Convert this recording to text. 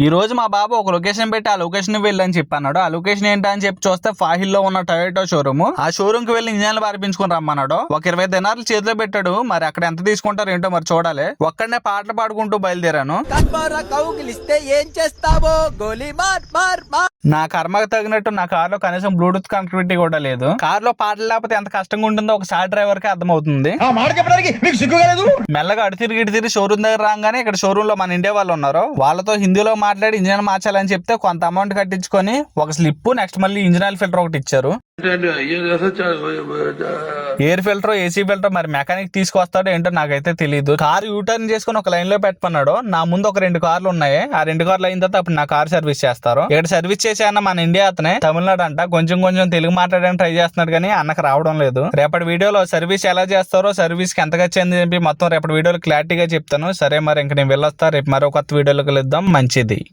ఈ రోజు మా బాబు ఒక లొకేషన్ పెట్టి ఆ లొకేషన్ వెళ్ళని చెప్పన్నాడు. ఆ లొకేషన్ ఏంటా అని చెప్పి చూస్తే ఫాహిల్లో ఉన్న టొయోటో షోరూమ్. ఆ షోరూమ్కి వెళ్ళి ఇంజన్లు పారిపించుకుని రమ్మన్నాడు. ఒక ఇరవై దినార్లు చేతిలో పెట్టాడు. మరి అక్కడ ఎంత తీసుకుంటారు ఏంటో మరి చూడాలి. ఒక్కడనే పాటలు పాడుకుంటూ బయలుదేరాను. ఏం చేస్తావో? గోలీ మార్ మార్. నా కర్మకు తగినట్టు నా కార్లో కనీసం బ్లూటూత్ కనెక్టివిటీ కూడా లేదు. కార్లో పాటలు లేకపోతే ఎంత కష్టంగా ఉంటుందో ఒకసారి డ్రైవర్కి అర్థమవుతుంది. మెల్లగా అటు తిరిగి ఇటు తిరిగి షోరూమ్ దగ్గర రాగానే ఇక్కడ షోరూమ్లో మన ఇండియా వాళ్ళు ఉన్నారు. వాళ్ళతో హిందీలో మాట్లాడి ఇంజిన్ మార్చాలని చెప్తే కొంత అమౌంట్ కట్టించుకొని ఒక స్లిప్ నెక్స్ట్ మళ్ళీ ఇంజిన్ ఆయిల్ ఫిల్టర్ ఒకటి ఇచ్చారు. ఎయిర్ ఫిల్టర్ ఏసీ ఫిల్టర్ మరి మెకానిక్ తీసుకొస్తాడో ఏంటో నాకైతే తెలియదు కార్ యూటర్న్ చేసుకుని ఒక లైన్లో పెట్టుకున్నాడు. నా ముందు ఒక రెండు కార్లు ఉన్నాయి. ఆ రెండు కార్లు అయిన తర్వాత అప్పుడు నా కార్ సర్వీస్ చేస్తారు. ఇక్కడ సర్వీస్ చేసే అన్న మన ఇండియా అతనే తమిళనాడు అంట కొంచెం కొంచెం తెలుగు మాట్లాడడానికి ట్రై చేస్తున్నాడు కానీ అన్నకు రావడం లేదు. రేపటి వీడియోలో సర్వీస్ ఎలా చేస్తారో సర్వీస్కి ఎంత వచ్చింది చెప్పి మొత్తం రేపటి వీడియోలో క్లారిటీగా చెప్తాను. సరే మరి ఇంక నేను వెళ్ళొస్తా. రేపు మరో కొత్త వీడియోలో కలుద్దాం. మంచిది.